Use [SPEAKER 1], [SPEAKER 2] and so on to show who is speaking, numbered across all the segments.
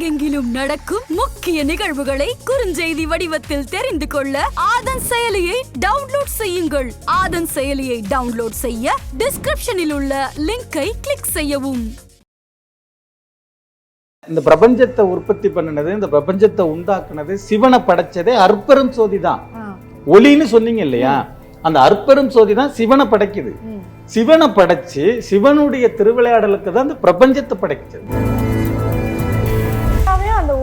[SPEAKER 1] உலகெங்கிலும் நடக்கும் முக்கிய நிகழ்வுகளை குறுஞ்செய்தி வடிவத்தில் தெரிந்து கொள்ள ஆதன் செயலியை டவுன்லோட் செய்யுங்கள். ஆதன் செயலியை டவுன்லோட் செய்ய டிஸ்கிரிப்ஷனில் உள்ள லிங்கை கிளிக் செய்யவும்.
[SPEAKER 2] இந்த பிரபஞ்சத்தை உற்பத்தி பண்ணினது இந்த பிரபஞ்சத்தை உண்டாக்குனது சிவனை படைச்சதே அற்பெரும் சோதி தான். ஒளின்னு சொன்னீங்க இல்லையா? அந்த அற்பெரும் சோதி தான் சிவனை படைக்குது. சிவனை படைச்சு சிவனுடைய திருவிளையாடலுக்கு தான் இந்த பிரபஞ்சத்தை படைக்குது.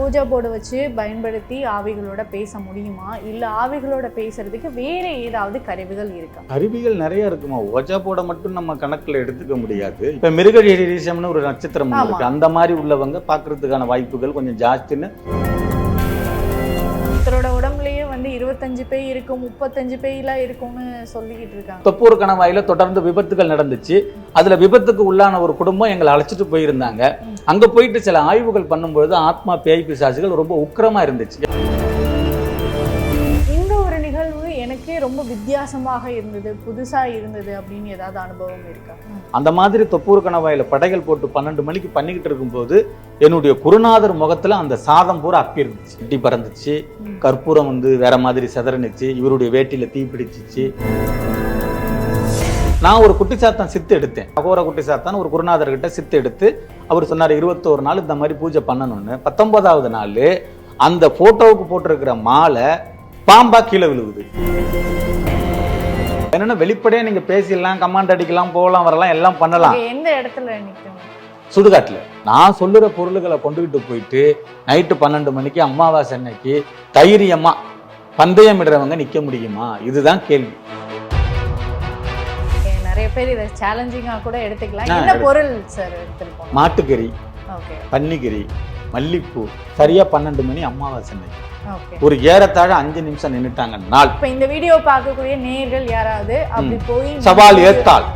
[SPEAKER 3] ஊஜா போர்டை வச்சு பயன்படுத்தி ஆவிகளோட பேச முடியுமா? இல்ல ஆவிகளோட பேசுறதுக்கு வேற ஏதாவது கருவிகள் இருக்கா?
[SPEAKER 2] அருவிகள் நிறைய இருக்குமா? ஓஜா போட மட்டும் நம்ம கணக்குல எடுத்துக்க முடியாது. இப்ப மிருகடீசம்னு ஒரு நட்சத்திரம். இருக்கு. அந்த மாதிரி உள்ளவங்க பாக்குறதுக்கான வாய்ப்புகள் கொஞ்சம் ஜாஸ்தின்னு
[SPEAKER 3] ஒருத்தரோட இருபத்தஞ்சு பேய் இருக்கும் முப்பத்தஞ்சு பேய்லாம் இருக்கும்னு சொல்லிக்கிட்டு இருக்காங்க.
[SPEAKER 2] தொப்பூர் கணவாயில தொடர்ந்து விபத்துகள் நடந்துச்சு. அதுல விபத்துக்கு உள்ளான ஒரு குடும்பம் எங்களை அழைச்சிட்டு போயிருந்தாங்க. அங்க போயிட்டு சில ஆய்வுகள் பண்ணும்பொழுது ஆத்மா பேய் பிசாசுகள் ரொம்ப உக்கிரமா இருந்துச்சு.
[SPEAKER 3] ரொம்ப வித்தியாசமாக இருந்தது புதுசா இருந்தது அப்படின்னு ஏதாவது அனுபவம் இருக்கா?
[SPEAKER 2] அந்த மாதிரி தொப்பூர் கணவாயில படைகள் போட்டு பன்னெண்டு மணிக்கு பண்ணிக்கிட்டு இருக்கும்போது என்னுடைய குருநாதர் முகத்துல அந்த சாதம் பூரா அப்பி இருந்துச்சு இட்டி பறந்துச்சு. கற்பூரம் வந்து வேற மாதிரி செதறனுச்சு. இவருடைய வேட்டியில தீ பிடிச்சிச்சு. நான் ஒரு குட்டி சாத்தான் சித்து எடுத்தேன். அகோர குட்டி சாத்தான் ஒரு குருநாதர்கிட்ட சித்து எடுத்து அவர் சொன்னார் இருபத்தோரு நாள் இந்த மாதிரி பூஜை பண்ணணும்னு. பத்தொன்பதாவது நாள் அந்த போட்டோவுக்கு போட்டிருக்கிற மாலை பாம்பா கீழே விழுகுது என்னன்னா வெளிப்படையா நீங்க பேசிடலாம் கமாண்ட் அடிக்கலாம் போகலாம் வரலாம் எல்லாம் பண்ணலாம்.
[SPEAKER 3] எந்த இடத்துல
[SPEAKER 2] சுடுகாட்டுல. நான் சொல்லுற பொருள்களை கொண்டுகிட்டு போயிட்டு நைட்டு பன்னெண்டு மணிக்கு அமாவாசை அன்னைக்கு தைரியமா பந்தயம் இடுறவங்க நிக்க முடியுமா? இதுதான் கேள்வி.
[SPEAKER 3] நிறைய பேர் இதை சேலஞ்சிங்கா கூட எடுத்துக்கலாம். என்ன பொருள் சார் எடுத்துருப்போம்
[SPEAKER 2] மாட்டுக்கறி பன்னிக்கறி மல்லிப்பூ சரியா பன்னெண்டு மணி அமாவாசை அன்னைக்கு. ஒரு ஏறத்தாழ அஞ்சு நிமிஷம் நின்னுட்டாங்க நாள்.
[SPEAKER 3] இப்ப இந்த வீடியோ பார்க்கக்கூடிய நேர்கள் யாராவது? அப்படி போய்
[SPEAKER 2] சவால் ஏத்தாள்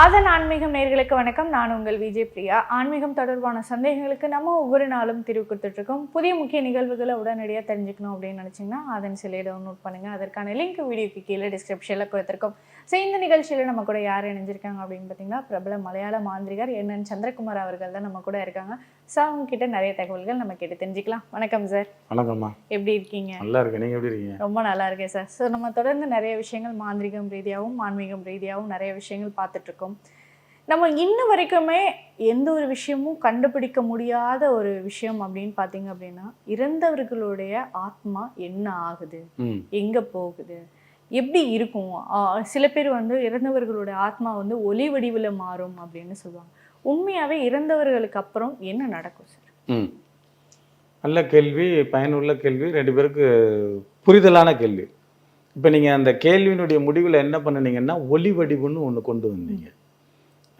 [SPEAKER 3] ஆதன் ஆன்மீகம் நேர்களுக்கு வணக்கம். நான் உங்கள் விஜய் பிரியா. ஆன்மீகம் தொடர்பான சந்தேகங்களுக்கு நம்ம ஒவ்வொரு நாளும் தீர்வு கொடுத்துட்டு இருக்கோம் புதிய முக்கிய நிகழ்வுகளை உடனடியாக தெரிஞ்சுக்கணும் அப்படின்னு நினைச்சீங்கன்னா ஆதன் சிலையை டவுன்லோட் பண்ணுங்க. அதற்கான லிங்க் வீடியோக்கு கீழே டிஸ்கிரிப்ஷனில் கொடுத்துருக்கோம். ஸோ இந்த நிகழ்ச்சியில் நம்ம கூட யார் இணைஞ்சிருக்காங்க அப்படின்னு பார்த்தீங்கன்னா பிரபல மலையாள மாந்திரிகர் என்என் சந்திரகுமார் அவர்கள் தான் நம்ம கூட இருக்காங்க. ஸோ அவங்க கிட்ட நிறைய தகவல்கள் நம்ம கேட்டு தெரிஞ்சுக்கலாம். வணக்கம் சார்
[SPEAKER 2] வணக்கம்மா.
[SPEAKER 3] எப்படி இருக்கீங்க?
[SPEAKER 2] நல்லா இருக்கு நீங்க எப்படி இருக்கீங்க?
[SPEAKER 3] ரொம்ப நல்லா இருக்கேன் சார் ஸோ நம்ம தொடர்ந்து நிறைய விஷயங்கள் மாந்திரிகம் ரீதியாகவும் ஆன்மீகம் ரீதியாகவும் நிறைய விஷயங்கள் பார்த்துட்டு இருக்கோம். நம்ம இன்ன வரைக்குமே எந்த ஒரு விஷயமும் கண்டுபிடிக்க முடியாத ஒரு விஷயம் அப்படின்னு பார்த்தீங்க அப்படின்னா இறந்தவர்களுடைய ஆத்மா என்ன ஆகுது? எங்க போகுது? எப்படி இருக்கும்? சில பேர் வந்து இறந்தவர்களோட ஆத்மா வந்து ஒளி வடிவில் மாறும் அப்படின்னு சொல்லுவாங்க. உண்மையாவே இறந்தவர்களுக்கு அப்புறம் என்ன நடக்கும் சார்?
[SPEAKER 2] ம். நல்ல கேள்வி பயனுள்ள கேள்வி ரெண்டு பேருக்கு புரிதலான கேள்வி. இப்போ நீங்கள் அந்த கேள்வியினுடைய முடிவில் என்ன பண்ணுனீங்கன்னா ஒளி வடிவுன்னு ஒன்று கொண்டு வந்தீங்க.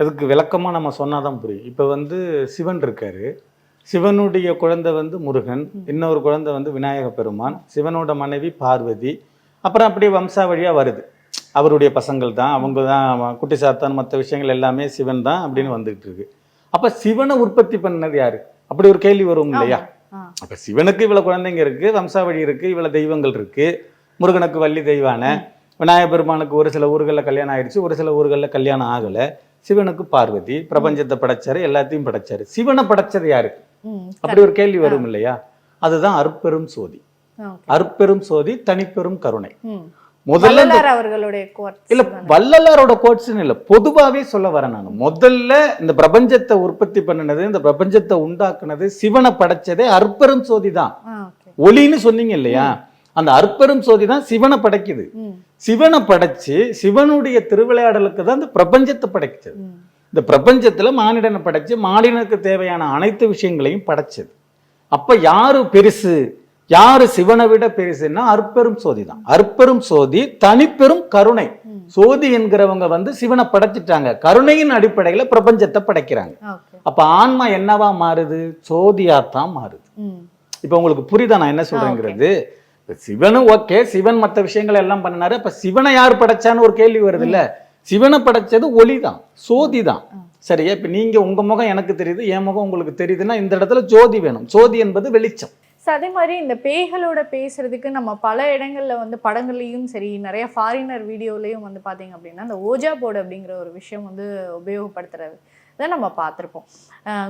[SPEAKER 2] அதுக்கு விளக்கமாக நம்ம சொன்னால் தான் புரியும். இப்போ வந்து சிவன் இருக்காரு. சிவனுடைய குழந்தை வந்து முருகன் இன்னொரு குழந்தை வந்து விநாயக பெருமான் சிவனோட மனைவி பார்வதி அப்புறம் அப்படியே வம்சாவழியாக வருது. அவருடைய பசங்கள் தான் அவங்க தான் குட்டி சாத்தான் மற்ற விஷயங்கள் எல்லாமே சிவன் தான் அப்படின்னு வந்துகிட்டு இருக்கு. அப்போ சிவனை உற்பத்தி பண்ணது யாரு? அப்படி ஒரு கேள்வி வரும் இல்லையா? அப்ப சிவனுக்கு இவ்வளவு குழந்தைங்க இருக்கு வம்சாவழி இருக்கு இவ்வளவு தெய்வங்கள் இருக்கு. முருகனுக்கு வள்ளி தெய்வான. விநாயக பெருமானுக்கு ஒரு சில ஊர்களில் கல்யாணம் ஆயிடுச்சு ஒரு சில ஊர்களில் கல்யாணம் ஆகல. சிவனுக்கு பார்வதி பிரபஞ்சத்தை படைச்சாரு எல்லாத்தையும் படைச்சாரு. சிவனை படைச்சது யாரு?
[SPEAKER 3] ம்
[SPEAKER 2] அப்படி ஒரு கேள்வி வரும் இல்லையா? அதுதான் அற்பெரும் சோதி. அற்பெரும் சோதி தனிப்பெரும் கருணை. முதல்ல
[SPEAKER 3] அவர்களுடைய
[SPEAKER 2] இல்ல. வள்ளலாரோட கோட்ஸ்னு இல்ல பொதுவாவே சொல்ல வரேன் நான். முதல்ல இந்த பிரபஞ்சத்தை உற்பத்தி பண்ணினது இந்த பிரபஞ்சத்தை உண்டாக்குனது சிவனை படைச்சதே அற்பெரும் சோதி தான். ஒளின்னு சொன்னீங்க இல்லையா? அந்த அற்பெரும் சோதி தான் சிவனை படைக்குது. சிவனை படைச்சு சிவனுடைய திருவிளையாடலுக்கு தான் இந்த பிரபஞ்சத்தை படைச்சது இந்த பிரபஞ்சத்துல மானிடனை படைச்சு மானிடனுக்கு தேவையான அனைத்து விஷயங்களையும் படைச்சது. அப்ப யாரு பெருசு? யாரு சிவனை விட பெருசுன்னா அற்பெரும் சோதி தான். அற்பெரும் சோதி தனிப்பெரும் கருணை. சோதி என்கிறவங்க வந்து சிவனை படைச்சிட்டாங்க. கருணையின் அடிப்படையில பிரபஞ்சத்தை படைக்கிறாங்க. அப்ப ஆன்மா என்னவா மாறுது? சோதியாத்தான் மாறுது. இப்போ உங்களுக்கு புரியுதா நான் என்ன சொல்றேங்கிறது? இப்ப சிவனும் ஓகே சிவன் மற்ற விஷயங்கள் எல்லாம் பண்ணாரு அப்ப சிவனை யார் படைச்சான்னு ஒரு கேள்வி வருது இல்ல? சிவனை படைச்சது ஒளி தான் சோதி தான் சரியா இப்ப நீங்க உங்க முகம் எனக்கு தெரியுது என் முகம் உங்களுக்கு தெரியுதுன்னா இந்த இடத்துல ஜோதி வேணும். ஜோதி என்பது வெளிச்சம்.
[SPEAKER 3] So, அதே மாதிரி இந்த பேய்களோட பேசுறதுக்கு நம்ம பல இடங்கள்ல வந்து படங்கள்லயும் சரி நிறைய ஃபாரினர் வீடியோலயும் வந்து பாத்தீங்க அப்படின்னா இந்த ஓஜா போர்டு அப்படிங்கிற ஒரு விஷயம் வந்து உபயோகப்படுத்துறது இதை நம்ம பார்த்துருப்போம்.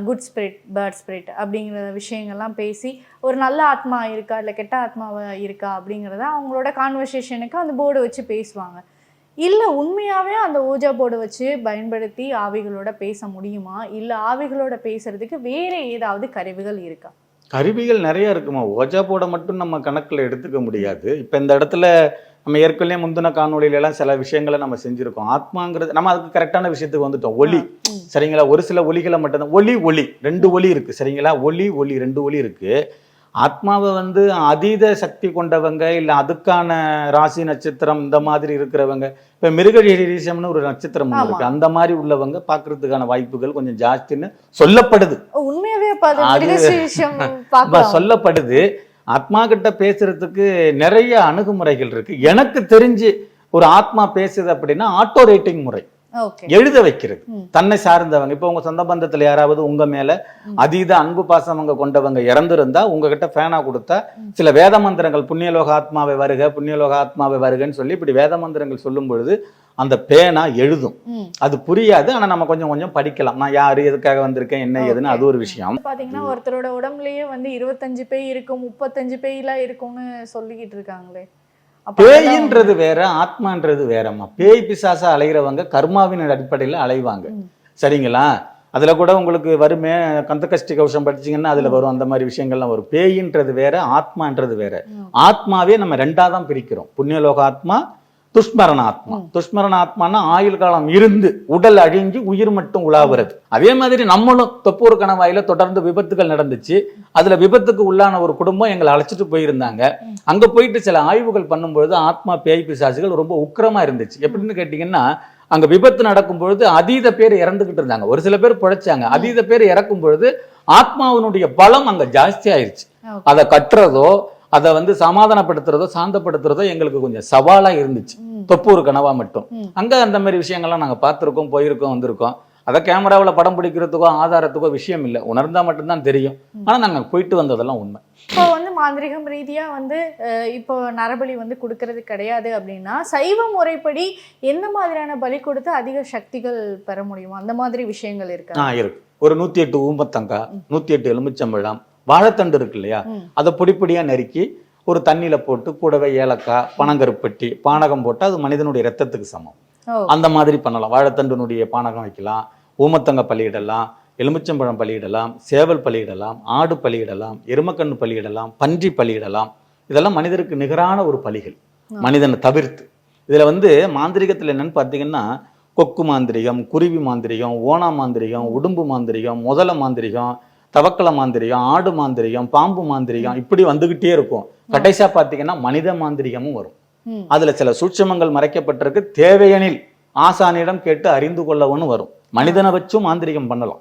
[SPEAKER 3] குட் ஸ்பிரிட் பேர்ட் ஸ்பிரிட் அப்படிங்கிற விஷயங்கள்லாம் பேசி ஒரு நல்ல ஆத்மா இருக்கா இல்லை கெட்ட ஆத்மா இருக்கா அப்படிங்கிறத அவங்களோட கான்வர்சேஷனுக்கு அந்த போர்டு வச்சு பேசுவாங்க. இல்லை உண்மையாகவே அந்த ஓஜா போர்டை வச்சு பயன்படுத்தி ஆவிகளோட பேச முடியுமா? இல்லை ஆவிகளோட பேசுறதுக்கு வேறு ஏதாவது கருவிகள் இருக்கா?
[SPEAKER 2] கருவிகள் நிறைய இருக்குமா? ஓஜா போர்டை மட்டும் நம்ம கணக்கில் எடுத்துக்க முடியாது. இப்போ இந்த இடத்துல நம்ம ஏற்கனவே முந்தின காணொளியில எல்லாம் சில விஷயங்களை நம்ம செஞ்சிருக்கோம். ஆத்மாங்கிறது நம்ம அதுக்கு கரெக்டான விஷயத்துக்கு வந்துட்டோம். ஒலி. சரிங்களா? ஒரு சில ஒலிகளை மட்டும்தான். ஒலி ஒலி ரெண்டு ஒலி இருக்கு. சரிங்களா? ஒலி ஒலி ரெண்டு ஒலி இருக்கு. ஆத்மாவை வந்து அதீத சக்தி கொண்டவங்க இல்லை அதுக்கான ராசி நட்சத்திரம் இந்த மாதிரி இருக்கிறவங்க இப்போ மிருகரீசம்னு ஒரு நட்சத்திரம் இருக்கு. அந்த மாதிரி உள்ளவங்க பார்க்கறதுக்கான வாய்ப்புகள் கொஞ்சம் ஜாஸ்தின்னு சொல்லப்படுது.
[SPEAKER 3] உண்மையாவே
[SPEAKER 2] சொல்லப்படுது. ஆத்மா கிட்ட பேசுறதுக்கு நிறைய அணுகுமுறைகள் இருக்கு. எனக்கு தெரிஞ்சு ஒரு ஆத்மா பேசுது அப்படின்னா ஆட்டோ ரேட்டிங் முறை. எழுத வைக்கிறது. தன்னை சார்ந்தவங்க இப்போ உங்க சொந்த பந்தத்துல யாராவது உங்க மேல. அதீத அன்பு பாசமங்க கொண்டவங்க இறந்திருந்தா உங்ககிட்ட ஃபேனா கொடுத்தா. சில வேத மந்திரங்கள் புண்ணியலோக ஆத்மாவை வருக புண்ணியலோக ஆத்மாவை வருகன்னு சொல்லி இப்படி வேத மந்திரங்கள் சொல்லும் பொழுது அந்த பேனா எழுதும். அது புரியாது ஆனா நம்ம கொஞ்சம் கொஞ்சம் படிக்கலாம் நான் யாரு எதுக்காக வந்திருக்கேன் என்ன ஏதுன்னு. அது ஒரு விஷயம்
[SPEAKER 3] பாத்தீங்கன்னா ஒருத்தரோட உடம்புலயே வந்து இருபத்தஞ்சு பேய் இருக்கும் முப்பத்தஞ்சு பேய்லாம் இருக்கும்னு சொல்லிக்கிட்டு இருக்காங்களே
[SPEAKER 2] பேயின்றது வேற ஆத்மான்றது வேறம்மா. பேய் பிசாசா அலைகிறவங்க கர்மாவின் அடிப்படையில் அலைவாங்க. சரிங்களா? அதுல கூட உங்களுக்கு வருமே கந்தகஷ்டி கவசம் படிச்சீங்கன்னா அதுல வரும் அந்த மாதிரி விஷயங்கள்லாம் வரும். பேயின்றது வேற ஆத்மான்றது வேற. ஆத்மாவே நம்ம ரெண்டா தான் பிரிக்கிறோம். புண்ணியலோக ஆத்மா துஷ்மரண ஆத்மா
[SPEAKER 3] ம்.
[SPEAKER 2] துஷ்மரண ஆத்மானா ஆயுள் காலம் இருந்து உடல் அழிஞ்சு உயிர் மட்டும் உலாவுறது. அதே மாதிரி நம்மளும் தொப்பூர் கணவாயில தொடர்ந்து விபத்துகள் நடந்துச்சு. அதுல விபத்துக்கு உள்ளான ஒரு குடும்பம் எங்களை அழைச்சிட்டு போயிருந்தாங்க. அங்க போயிட்டு சில ஆய்வுகள் பண்ணும்பொழுது ஆத்மா பேய் பிசாசுகள் ரொம்ப உக்கிரமா இருந்துச்சு. எப்படின்னு கேட்டீங்கன்னா அங்க விபத்து நடக்கும் பொழுது அதீத பேர் இறந்துகிட்டு இருந்தாங்க. ஒரு சில பேர் பிழைச்சாங்க. அதீத பேர் இறக்கும் பொழுது ஆத்மாவினுடைய பலம் அங்க ஜாஸ்தி ஆயிருச்சு. அதை கட்டுறதோ அதை வந்து சமாதானப்படுத்துறதோ சாந்தப்படுத்துறதோ எங்களுக்கு கொஞ்சம் சவாலா இருந்துச்சு.
[SPEAKER 3] ம்.
[SPEAKER 2] தொப்பூர் கனவா மட்டும். அங்க அந்த மாதிரி விஷயங்கள்லாம் நாங்க பார்த்திருக்கோம் போயிருக்கோம் வந்திருக்கோம். அதை கேமராவில் படம் பிடிக்கிறதுக்கோ ஆதாரத்துக்கோ விஷயம் இல்லை. உணர்ந்தா மட்டும்தான் தெரியும். ஆனா நாங்க போயிட்டு வந்ததெல்லாம் உண்மை.
[SPEAKER 3] இப்போ வந்து மாந்திரிகம் ரீதியா வந்து இப்போ நரபலி வந்து கொடுக்கறது கிடையாது அப்படின்னா சைவ முறைப்படி எந்த மாதிரியான பலி கொடுத்து அதிக சக்திகள் பெற முடியுமோ? அந்த மாதிரி விஷயங்கள் இருக்கா?
[SPEAKER 2] ஆ இருக்கு. ஒரு நூத்தி எட்டு ஊம்பத்தங்காய் நூத்தி எட்டு எலுமிச்சம்பழம் வாழைத்தண்டு இருக்கு இல்லையா. அதை பொடி பொடியா நறுக்கி ஒரு தண்ணியில போட்டு கூடவே ஏலக்காய் பனங்கருப்பட்டி பானகம் போட்டு அது மனிதனுடைய ரத்தத்துக்கு சமம். அந்த மாதிரி பண்ணலாம். வாழைத்தண்டினுடைய பானகம் வைக்கலாம். ஊமத்தங்க பலியிடலாம் எலுமிச்சம்பழம் பலியிடலாம் சேவல் பலியிடலாம் ஆடு பலியிடலாம் எருமக்கண்ணு பலியிடலாம் பன்றி பலியிடலாம். இதெல்லாம் மனிதருக்கு நிகரான ஒரு பலிகள். மனிதனை தவிர்த்து. இதுல வந்து மாந்திரிகத்துல என்னன்னு பார்த்தீங்கன்னா கொக்கு மாந்திரிகம் குருவி மாந்திரிகம் ஓணா மாந்திரிகம் உடும்பு மாந்திரிகம் முதல மாந்திரிகம் தவக்கல மாந்திரிகம் ஆடு மாந்திரிகம் பாம்பு மாந்திரிகம் இப்படி வந்துகிட்டே இருக்கும். கடைசியா பார்த்தீங்கன்னா மனித மாந்திரிகமும் வரும். அதுல சில சூட்சமங்கள் மறைக்கப்பட்டிருக்கு. தேவையெனில் ஆசானிடம் கேட்டு அறிந்து கொள்ளவும்னு வரும். மனிதனை வச்சும் மாந்திரிகம் பண்ணலாம்.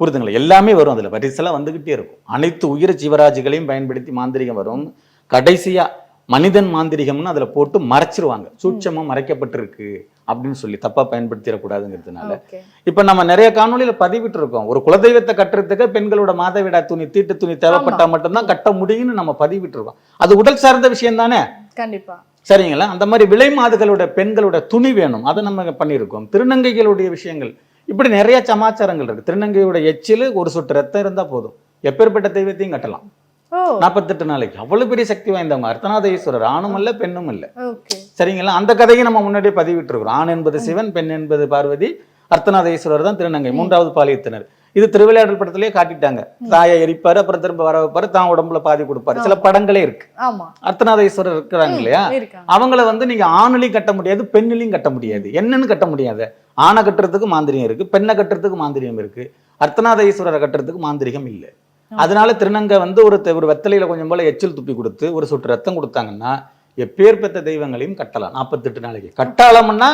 [SPEAKER 2] புரிதுங்களா? எல்லாமே வரும் அதுல. வரிசலா வந்துகிட்டே இருக்கும். அனைத்து உயிர ஜீவராஜிகளையும் பயன்படுத்தி மாந்திரிகம் வரும். கடைசியா மனிதன் மாந்திரிகம்னு அதுல போட்டு மறைச்சிருவாங்க. சூட்சமா மறைக்கப்பட்டிருக்கு அப்படின்னு சொல்லி தப்பா பயன்படுத்திடக்கூடாதுங்கிறதுனால. இப்ப நம்ம நிறைய காணொளியில பதிவிட்டு இருக்கோம் ஒரு குலதெய்வத்தை கட்டுறதுக்கு பெண்களோட மாதவிடா துணி தீட்டு துணி தேவைப்பட்டா மட்டும்தான் கட்ட முடியும்னு நம்ம பதிவிட்டு இருக்கோம் அது உடல் சார்ந்த விஷயம் தானே?
[SPEAKER 3] கண்டிப்பா.
[SPEAKER 2] சரிங்களா? அந்த மாதிரி விலை மாதுகளோட பெண்களோட துணி வேணும். அதை நம்ம பண்ணியிருக்கோம். திருநங்கைகளுடைய விஷயங்கள். இப்படி நிறைய சமாச்சாரங்கள் இருக்கு. திருநங்கையோட எச்சில் ஒரு சொட்டு ரத்தம் இருந்தா போதும். எப்பேற்பட்ட தெய்வத்தையும் கட்டலாம். நாற்பத்தெட்டு நாளைக்கு. அவ்வளவு பெரிய சக்தி வாய்ந்தவங்க. அர்த்தநாத ஈஸ்வரர் ஆணும் அல்ல பெண்ணும் இல்ல சரிங்களா? அந்த கதையை நம்ம முன்னாடியே பதிவிட்டு இருக்கிறோம் ஆண் என்பது சிவன் பெண் என்பது பார்வதி அர்த்தநாத ஈஸ்வரர் தான் திருநங்கை மூன்றாவது பாலியத்தினர். இது திருவிளையாடல் படத்திலேயே காட்டிட்டாங்க. தாயை எரிப்பாரு அப்புறம் திரும்ப வர வைப்பாரு தான் உடம்புல பாதி கொடுப்பாரு. சில படங்களே இருக்கு.
[SPEAKER 3] ஆமா.
[SPEAKER 2] அர்த்தநாத ஈஸ்வரர் இருக்கிறாங்க இல்லையா? அவங்கள வந்து நீங்க ஆணுலையும் கட்ட முடியாது பெண்ணிலையும் கட்ட முடியாது. என்னன்னு கட்ட முடியாது. ஆணை கட்டுறதுக்கு மாந்திரியம் இருக்கு பெண்ணை கட்டுறதுக்கு மாந்திரியம் இருக்கு. அர்த்தநாத ஈஸ்வரரை கட்டுறதுக்கு மாந்திரிகம் இல்லை. அதனால திருநங்கை வந்து ஒரு ஒரு வெத்தலையில கொஞ்சம் போல எச்சில் துப்பி கொடுத்து ஒரு சொட்டு ரத்தம் கொடுத்தாங்கன்னா எப்பேர் பெற்ற தெய்வங்களையும் கட்டலாம். நாற்பத்தெட்டு நாளைக்கு. கட்டாளம்னா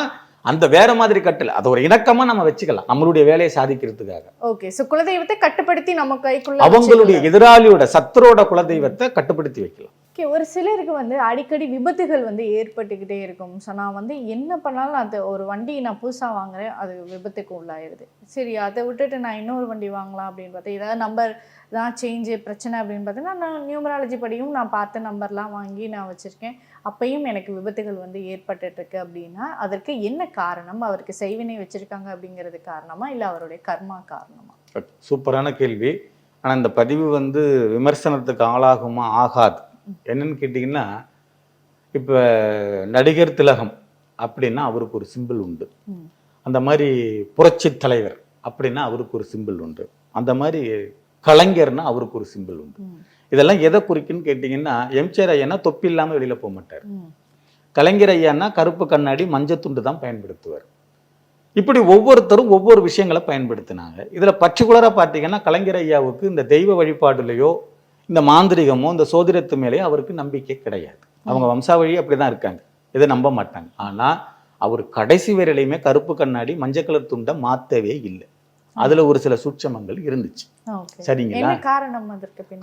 [SPEAKER 2] அந்த வேற மாதிரி கட்டல. அது ஒரு இணக்கமா நம்ம வச்சுக்கலாம். நம்மளுடைய வேலையை சாதிக்கிறதுக்காக.
[SPEAKER 3] ஓகே. சோ குலதெய்வத்தை கட்டுப்படுத்தி நம்ம கைக்குள்ள
[SPEAKER 2] அவங்களுடைய. எதிராளியோட சத்துரோட குலதெய்வத்தை கட்டுப்படுத்தி வைக்கலாம்.
[SPEAKER 3] ஓகே ஒரு சிலருக்கு வந்து அடிக்கடி விபத்துகள் வந்து ஏற்பட்டுக்கிட்டே இருக்கும். ஸோ நான் வந்து என்ன பண்ணாலும் அது ஒரு வண்டி நான் புதுசாக வாங்குறேன் அது விபத்துக்கு உள்ளாயிடுது சரி அதை விட்டுட்டு நான் இன்னொரு வண்டி வாங்கலாம் அப்படின்னு பார்த்தா ஏதாவது நம்பர் தான் சேஞ்சு பிரச்சனை அப்படின்னு பார்த்தீங்கன்னா நான் நியூமராலஜி படியும் நான் பார்த்த நம்பர்லாம் வாங்கி நான் வச்சுருக்கேன். அப்பையும் எனக்கு விபத்துகள் வந்து ஏற்பட்டுருக்கு அப்படின்னா அதற்கு என்ன காரணம்? அவருக்கு செய்வினை வச்சுருக்காங்க அப்படிங்கிறது காரணமா? இல்லை அவருடைய கர்மா காரணமா?
[SPEAKER 2] சூப்பரான கேள்வி. ஆனால் இந்த பதிவு வந்து விமர்சனத்துக்கு ஆளாகுமா? ஆகாது. என்னன்னு கேட்டிங்கன்னா இப்போ நடிகர் திலகம் அப்படின்னா அவருக்கு ஒரு சிம்பிள் உண்டு. அந்த மாதிரி புரட்சி தலைவர் அப்படின்னா அவருக்கு ஒரு சிம்பிள் உண்டு அந்த மாதிரி கலைஞர்னா அவருக்கு ஒரு சிம்பிள் உண்டு. இதெல்லாம் எதை குறிக்குன்னு கேட்டிங்கன்னா எம்ஜிஆர் ஐயனா தொப்பி இல்லாமல் வெளியில் போக மாட்டார். கலைஞர் ஐயான்னா கருப்பு கண்ணாடி மஞ்சத்துண்டு தான் பயன்படுத்துவார் இப்படி ஒவ்வொருத்தரும் ஒவ்வொரு விஷயங்களை பயன்படுத்தினாங்க இதில் பர்டிகுலராக பார்த்தீங்கன்னா கலைஞர் ஐயாவுக்கு இந்த தெய்வ வழிபாடுலையோ இந்த மாந்திரிகமோ இந்த சோதிடத்து மேலேயோ அவருக்கு நம்பிக்கை கிடையாது. அவங்க வம்சாவழி அப்படி தான் இருக்காங்க. இதை நம்ப மாட்டாங்க. ஆனால் அவர் கடைசி வரையிலையுமே கருப்பு கண்ணாடி மஞ்சள் கலர் துண்டை மாற்றவே இல்லை. அதில் ஒரு சில சூட்சமங்கள் இருந்துச்சு. சரிங்களா?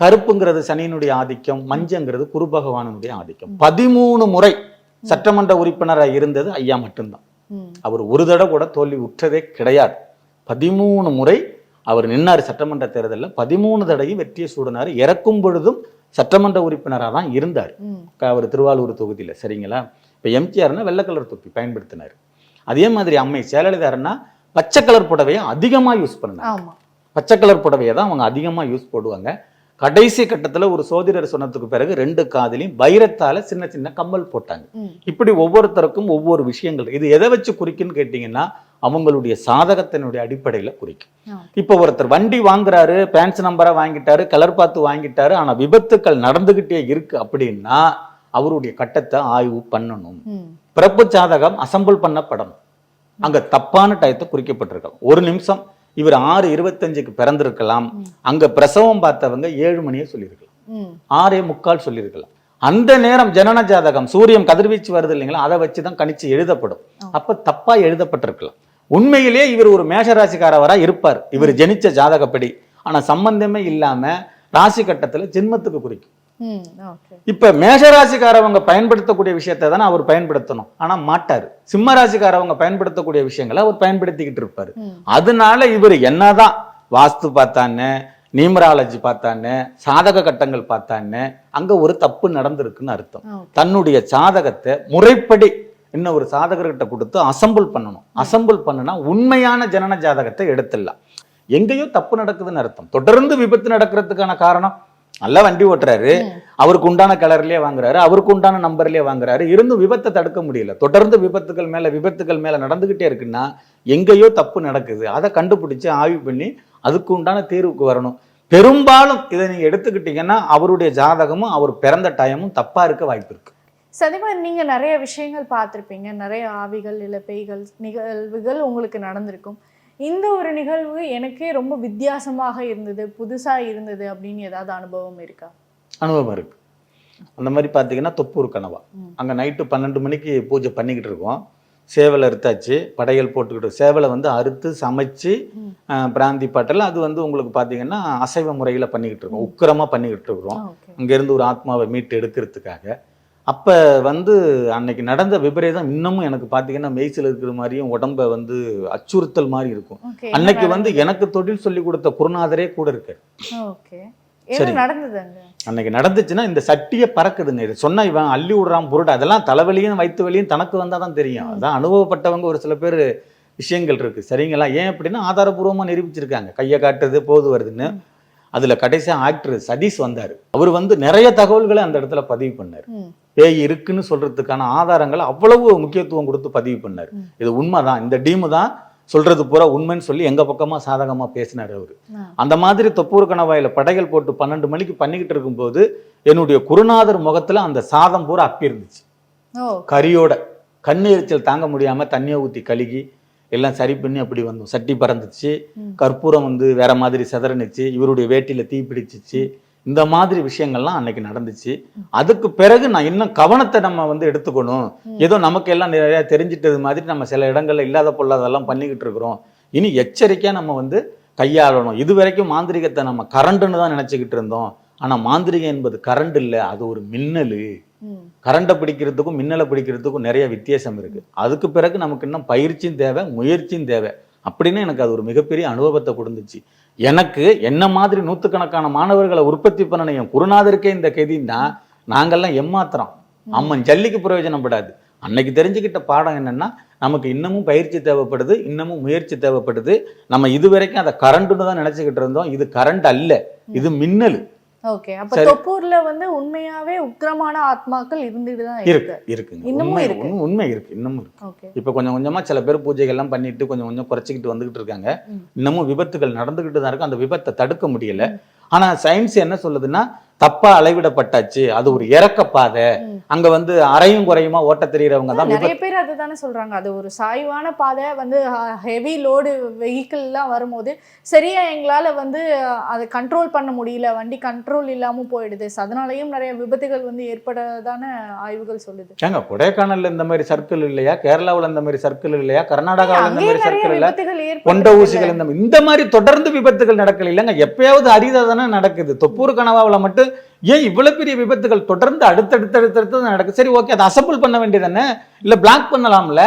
[SPEAKER 2] கருப்புங்கிறது சனியினுடைய ஆதிக்கம் மஞ்சங்கிறது குரு பகவானுடைய ஆதிக்கம் பதிமூணு முறை சட்டமன்ற உறுப்பினராக இருந்தது ஐயா மட்டும்தான். அவர் ஒரு தடவை கூட தோல்வி உற்றதே கிடையாது. பதிமூணு முறை அவர் நின்னார் சட்டமன்ற தேர்தலில் பதிமூணு தடவையும் வெற்றியை சூடினார். இறக்கும் பொழுதும் சட்டமன்ற உறுப்பினராக தான் இருந்தார். அவர் திருவாரூர் தொகுதியில் சரிங்களா? இப்போ எம்ஜிஆர்னா வெள்ளை கலர் தொப்பி பயன்படுத்தினார். அதே மாதிரி அம்மை ஜெயலலிதாருன்னா பச்சை கலர் புடவையை அதிகமாக யூஸ் பண்ணாங்க பச்சை கலர் புடவையை தான் அவங்க அதிகமாக யூஸ் போடுவாங்க. கடைசி கட்டத்தில் ஒரு சோதிடர் சொன்னதுக்கு பிறகு ரெண்டு காதிலையும் வைரத்தால சின்ன சின்ன கம்மல் போட்டாங்க. இப்படி ஒவ்வொருத்தருக்கும் ஒவ்வொரு விஷயங்கள். இது எதை வச்சு குறிக்குன்னு கேட்டிங்கன்னா அவங்களுடைய சாதகத்தினுடைய அடிப்படையில் குறிக்கும். இப்போ ஒருத்தர் வண்டி வாங்குறாரு பேன்ஸ் நம்பரை வாங்கிட்டாரு கலர் பார்த்து வாங்கிட்டாரு ஆனா விபத்துக்கள் நடந்துகிட்டே இருக்கு அப்படின்னா அவருடைய கட்டத்தை ஆய்வு பண்ணணும். பிறப்பு ஜாதகம் அசம்பிள் பண்ணப்படணும். அங்க தப்பான டயத்தை குறிக்கப்பட்டிருக்கலாம் ஒரு நிமிஷம் இவர் ஆறு இருபத்தஞ்சுக்கு பிறந்திருக்கலாம். அங்க பிரசவம் பார்த்தவங்க ஏழு மணியே சொல்லியிருக்கலாம். ஆறே முக்கால் சொல்லியிருக்கலாம். அந்த நேரம் ஜனன ஜாதகம் சூரியன் கதிர்வீச்சு வருது இல்லைங்களா? அதை வச்சு தான் கணிச்சு எழுதப்படும். அப்ப தப்பா எழுதப்பட்டிருக்கலாம். உண்மையிலேயே இவர் ஒரு மேஷராசிக்காரவரா இருப்பார். இவர் ஜெனிச்ச ஜாதகப்படி. ஆனா சம்பந்தமே இல்லாம ராசி கட்டத்துல ஜென்மத்துக்கு குறிக்கும். இப்ப மேஷராசிக்காரவங்க பயன்படுத்தக்கூடிய விஷயத்தை தானே அவர் பயன்படுத்தணும். ஆனா மாட்டாரு. சிம்ம ராசிக்காரவங்க பயன்படுத்தக்கூடிய விஷயங்களை அவர் பயன்படுத்திக்கிட்டு இருப்பாரு. அதனால இவர் என்னதான் வாஸ்து பார்த்தான்னு நியூமராலஜி பார்த்தான்னு சாதக கட்டங்கள் பார்த்தான்னு அங்க ஒரு தப்பு நடந்திருக்குன்னு அர்த்தம். தன்னுடைய சாதகத்தை முறைப்படி இன்னும் ஒரு சாதகர்கிட்ட கொடுத்து அசம்பிள் பண்ணணும். அசம்பிள் பண்ணுனா உண்மையான ஜனன ஜாதகத்தை எடுத்துடலாம். எங்கேயோ தப்பு நடக்குதுன்னு அர்த்தம். தொடர்ந்து விபத்து நடக்கிறதுக்கான காரணம் நல்லா வண்டி ஓட்டுறாரு. அவருக்கு உண்டான கலர்லயே வாங்குறாரு. அவருக்கு உண்டான நம்பர்லயே வாங்குறாரு. இருந்தும் விபத்தை தடுக்க முடியல. தொடர்ந்து விபத்துகள் மேல விபத்துகள் மேல நடந்துகிட்டே இருக்குன்னா எங்கேயோ தப்பு நடக்குது. அதை கண்டுபிடிச்சு ஆய்வு பண்ணி அதுக்கு உண்டான தீர்வுக்கு வரணும். பெரும்பாலும் இதை நீங்க எடுத்துக்கிட்டீங்கன்னா அவருடைய ஜாதகமும் அவர் பிறந்த டயமும் தப்பா இருக்க வாய்ப்பு இருக்கு.
[SPEAKER 3] சதிமா நீங்க நிறைய விஷயங்கள் பார்த்திருப்பீங்க. நிறைய ஆவிகள் இல்ல பேய்கள் நிகழ்வுகள் உங்களுக்கு நடந்திருக்கும். இந்த ஒரு நிகழ்வு எனக்கே ரொம்ப வித்தியாசமாக இருந்தது புதுசா இருந்தது அப்படின்னு ஏதாவது அனுபவம் இருக்கா?
[SPEAKER 2] அனுபவம் இருக்கு. அந்த மாதிரி பார்த்தீங்கன்னா தொப்பூர் கனவா. அங்கே நைட்டு பன்னெண்டு மணிக்கு பூஜை பண்ணிக்கிட்டு இருக்கோம். சேவலை அறுத்தாச்சு படையல் போட்டுக்கிட்டு சேவலை வந்து அறுத்து சமைச்சு பிராந்தி பாட்டில் அது வந்து உங்களுக்கு பார்த்தீங்கன்னா அசைவ முறையில் பண்ணிக்கிட்டு இருக்கோம். உக்கிரமாக பண்ணிக்கிட்டு இருக்கிறோம் அங்கேருந்து ஒரு ஆத்மாவை மீட்டு எடுக்கிறதுக்காக. அப்போ வந்து அன்னைக்கு நடந்த விபரீதம் இன்னமும் எனக்கு பார்த்தீங்கன்னா மெய்சில் இருக்கிற மாதிரியும் உடம்ப வந்து அச்சுறுத்தல் மாதிரி இருக்கும். அன்னைக்கு வந்து எனக்கு தொழில் சொல்லி கொடுத்த குருநாதரே கூட இருக்காரு
[SPEAKER 3] என்ன
[SPEAKER 2] சரி. அன்னைக்கு நடந்துச்சுன்னா இந்த சட்டியை பறக்குதுங்க இது சொன்னா இவன் அள்ளி விடுறான் புருடு. அதெல்லாம் தலைவலியும் வயிற்று வலியும் தனக்கு வந்தால் தான் தெரியும். அதான் அனுபவப்பட்டவங்க ஒரு சில பேர் விஷயங்கள் இருக்கு. சரிங்களா? ஏன் அப்படின்னா ஆதாரபூர்வமா நிரூபிச்சிருக்காங்க. கையை காட்டுறது போது வருதுன்னு. அதுல கடைசியா ஆக்டர் சதீஷ் வந்தாரு. அவர் வந்து நிறைய தகவல்களை அந்த இடத்துல பதிவு பண்ணார். பேய் இருக்குன்னு சொல்றதுக்கான ஆதாரங்களை அவ்வளவு முக்கியத்துவம் கொடுத்து பதிவு பண்ணார். இது உண்மைதான். இந்த டீமு தான் சொல்றது பூரா உண்மைன்னு சொல்லி எங்க பக்கமா சாதகமா பேசினார் அவரு. அந்த மாதிரி தொப்பூர் கணவாயில படைகள் போட்டு பன்னெண்டு மணிக்கு பண்ணிக்கிட்டு இருக்கும்போது என்னுடைய குருநாதர் முகத்துல அந்த சாதம் பூரா அப்பி இருந்துச்சு கரியோட. கண்ணு எரிச்சல் தாங்க முடியாம தண்ணியை ஊத்தி கழுகி எல்லாம் சரி பண்ணி அப்படி வந்தோம். சட்டி பறந்துச்சு. கற்பூரம் வந்து வேற மாதிரி செதறனுச்சு. இவருடைய வேட்டியில தீ பிடிச்சிச்சு. இந்த மாதிரி விஷயங்கள்லாம் அன்னைக்கு நடந்துச்சு. அதுக்கு பிறகு நான் இன்னும் கவனத்தை நம்ம வந்து எடுத்துக்கணும். ஏதோ நமக்கு எல்லாம் நிறைய தெரிஞ்சிட்டது மாதிரி நம்ம சில இடங்கள்ல இல்லாத பொல்லாதெல்லாம் பண்ணிக்கிட்டு இருக்கிறோம். இனி எச்சரிக்கையா நம்ம வந்து கையாளணும். இது வரைக்கும் மாந்திரிகத்தை நம்ம கரண்ட்டுன்னு தான் நினைச்சுக்கிட்டு இருந்தோம். ஆனால் மாந்திரிகம் என்பது கரண்ட் இல்லை. அது ஒரு மின்னல். கரண்டை பிடிக்கிறதுக்கும் மின்னலை பிடிக்கிறதுக்கும் நிறைய வித்தியாசம் இருக்கு. அதுக்கு பிறகு நமக்கு இன்னும் பயிற்சியும் தேவை முயற்சியும் தேவை. அப்படின்னு எனக்கு அது ஒரு மிகப்பெரிய அனுபவத்தை கொடுத்துச்சு. எனக்கு என்ன மாதிரி நூற்றுக்கணக்கான மாணவர்களை உற்பத்தி பண்ண என் குருநாதருக்கே இந்த கெதின்னா நாங்கெல்லாம் எம்மாத்திரம் அம்மன் ஜல்லிக்கு பிரயோஜனப்படாது அன்னைக்கு தெரிஞ்சுக்கிட்ட பாடம் என்னன்னா நமக்கு இன்னமும் பயிற்சி தேவைப்படுது இன்னமும் முயற்சி தேவைப்படுது. நம்ம இது வரைக்கும் அதை கரண்ட்னு தான் நினைச்சுக்கிட்டு இருந்தோம். இது கரண்ட் அல்ல. இது மின்னல்.
[SPEAKER 3] ஓகே. அப்ப. தொப்பூர்ல வந்து உண்மையாவே உக்கிரமான ஆத்மாக்கள் இருந்துட்டு தான்
[SPEAKER 2] இருக்கு.
[SPEAKER 3] இருக்கு
[SPEAKER 2] இருக்குங்க.
[SPEAKER 3] இன்னமும் இருக்கு.
[SPEAKER 2] உண்மை- இருக்கு. இன்னமும் இருக்கு. இப்போ கொஞ்சம் கொஞ்சமா சில பேர் பூஜைகள்லாம் பண்ணிட்டு கொஞ்சம் கொஞ்சம் குறைச்சிக்கிட்டு வந்துகிட்டு இருக்காங்க. இன்னமும் விபத்துகள் நடந்துகிட்டு தான் இருக்கு. அந்த விபத்தை தடுக்க முடியல. ஆனா சயின்ஸ் என்ன சொல்லுதுன்னா தப்பா அளவிடப்பட்டாச்சு. அது ஒரு இறக்க பாதை. அங்க வந்து அரையும் குறையுமா ஓட்ட தெரியறவங்க தான்
[SPEAKER 3] நிறைய பேர் அதுதானே சொல்றாங்க. அது ஒரு சாய்வான பாதை வந்து ஹெவி லோடு வெஹிக்கிள் எல்லாம் வரும்போது சரியா எங்களால வந்து அதை கண்ட்ரோல் பண்ண முடியல. வண்டி கண்ட்ரோல் இல்லாம போயிடுது. அதனாலயும் நிறைய விபத்துகள் வந்து ஏற்படதான ஆய்வுகள் சொல்லுது.
[SPEAKER 2] ஏங்க கொடைக்கானல்ல இந்த மாதிரி சர்க்கிள் இல்லையா? கேரளாவுல இந்த மாதிரி சர்க்கிள் இல்லையா? கர்நாடகாவுல இந்த மாதிரி சர்க்கிள் இல்ல? கொண்ட ஊசிகள் இந்த இந்த மாதிரி தொடர்ந்து விபத்துகள் நடக்கல. இல்லைங்க எப்பயாவது அரிதா தானே நடக்குது. தொப்பூர் கனவாவில் மட்டும் ஏன் இவ்வளவு பெரிய விபத்துகள் தொடர்ந்து அடுத்தடுத்து அடுத்தடுத்து நடக்குது சரி ஓகே அதை அசம்பிள் பண்ண வேண்டியதானே இல்ல பிளாக் பண்ணலாம்ல.